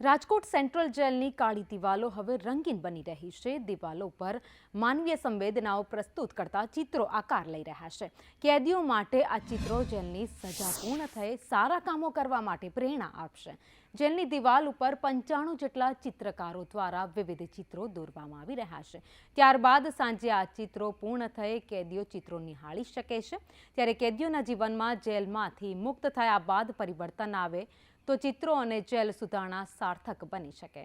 Rajkot central જેલની કાળી દિવાલો હવે રંગીન બની રહી છે. દિવાલો પર માનવીય સંવેદનાઓ પ્રસ્તુત કરતા ચિત્રો આકાર લઈ રહ્યા છે. કેદીઓ માટે આ ચિત્રો જેલની સજા પૂર્ણ થઈ સારા કામો કરવા માટે પ્રેરણા આપશે. જેલની દિવાલ ઉપર પંચાણું જેટલા ચિત્રકારો દ્વારા વિવિધ ચિત્રો દોરવામાં આવી રહ્યા છે. ત્યારબાદ સાંજે આ ચિત્રો પૂર્ણ થઈ કેદીઓ ચિત્રો નિહાળી શકે છે. ત્યારે કેદીઓના જીવનમાં જેલમાંથી મુક્ત થયા બાદ પરિવર્તન આવે તો ચિત્રો અને જેલ સુધારણા સાર્થક બની શકે.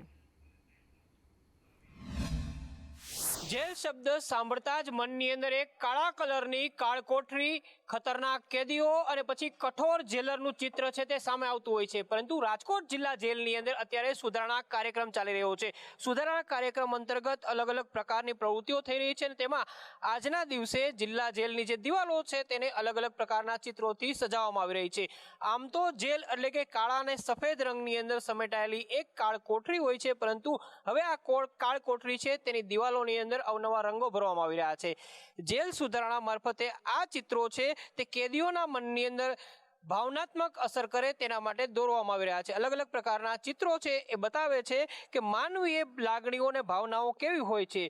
જેલ શબ્દ સાંભળતા જ મનની અંદર એક કાળા કલરની કાળકોઠરી, ખતરનાક કેદીઓ અને પછી કઠોર જેલરનું ચિત્ર છે તે સામે આવતું હોય છે. પરંતુ રાજકોટ જિલ્લા જેલની અંદર અત્યારે સુધારણા કાર્યક્રમ ચાલી રહ્યો છે. સુધારણા કાર્યક્રમ અંતર્ગત અલગ અલગ પ્રકારની પ્રવૃત્તિઓ થઈ રહી છે અને તેમાં આજના દિવસે જિલ્લા જેલની જે દિવાલો છે તેને અલગ અલગ પ્રકારના ચિત્રોથી સજાવવામાં આવી રહી છે. આમ તો જેલ એટલે કે કાળા અને સફેદ રંગની અંદર સમેટાયેલી એક કાળકોઠરી હોય છે, પરંતુ હવે આ કોળ કાળકોઠરી છે તેની દિવાલોની અંદર અવનવા રંગો ભરવામાં આવી રહ્યા છે. જેલ સુધારણા મારફતે આ ચિત્રો છે તે કેદીઓના મનની અંદર ભાવનાત્મક અસર કરે તેના માટે દોરવામાં આવી રહ્યા છે. અલગ અલગ પ્રકારના ચિત્રો છે એ બતાવે છે કે માનવીય લાગણીઓ અને ભાવનાઓ કેવી હોય છે.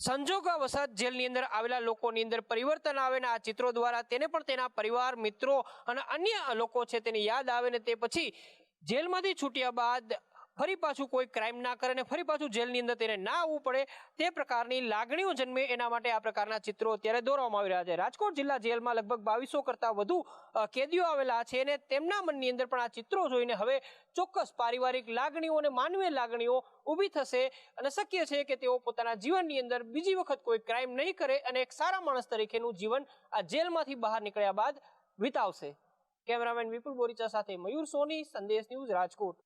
સંજોગવશાત જેલની અંદર આવેલા લોકોની અંદર પરિવર્તન આવે ને આ ચિત્રો દ્વારા તેને પણ તેના પરિવાર, મિત્રો અને અન્ય લોકો છે તેની યાદ આવે ને તે પછી જેલમાંથી છૂટ્યા બાદ ફરી પાછું કોઈ ક્રાઇમ ના કરે અને ફરી પાછું જેલની અંદર તેને ના આવવું પડે, તે પ્રકારની લાગણીઓ જન્મે એના માટે આ પ્રકારના ચિત્રો અત્યારે દોરવામાં આવી રહ્યા છે. રાજકોટ જિલ્લા જેલમાં લગભગ બાવીસો કરતાં વધુ કેદીઓ આવેલા છે અને તેમના મનની અંદર પણ આ ચિત્રો જોઈને હવે ચોક્કસ પારિવારિક લાગણીઓ અને માનવીય લાગણીઓ ઊભી થશે અને શક્ય છે કે તેઓ પોતાના જીવનની અંદર બીજી વખત કોઈ ક્રાઇમ નહીં કરે અને એક સારા માણસ તરીકેનું જીવન આ જેલમાંથી બહાર નીકળ્યા બાદ વિતાવશે. કેમેરામેન વિપુલ બોરીચા સાથે મયુર સોની, સંદેશ ન્યૂઝ રાજકોટ.